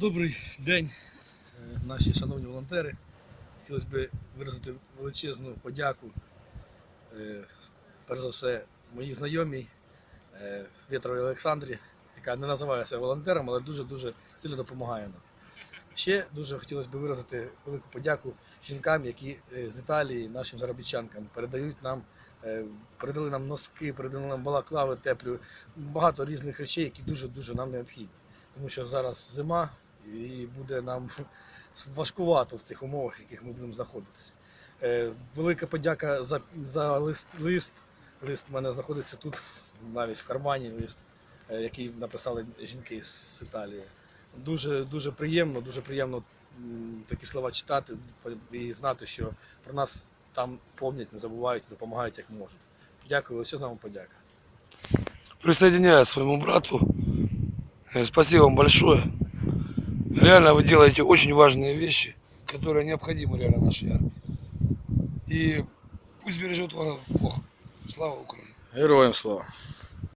Добрий день, е, наші шановні волонтери. Хотілося б виразити величезну подяку. е, Перш за все, моїй знайомій е, Вєтровій Олександрі, яка не називається волонтером, але дуже-дуже сильно допомагає нам. Ще дуже хотілося б виразити велику подяку жінкам, які з Італії, нашим заробітчанкам, передають нам, передали нам носки, передали нам балаклави теплі, багато різних речей, які дуже-дуже нам необхідні. Тому що зараз зима і буде нам важкувато в цих умовах, в яких ми будемо знаходитися. Е, Велика подяка за, за лист, лист. Лист в мене знаходиться тут, навіть в кармані лист, е, який написали жінки з Італії. Дуже, дуже приємно, дуже приємно такі слова читати і знати, що про нас там помнять, не забувають, допомагають як можуть. Дякую, величезна вам подяка. присоединяюсь к своему брату. Э, Спасибо вам большое. Реально вы делаете очень важные вещи, которые необходимы реально нашей армии. И пусть бережет вас Бог. Слава Украине. Героям слава!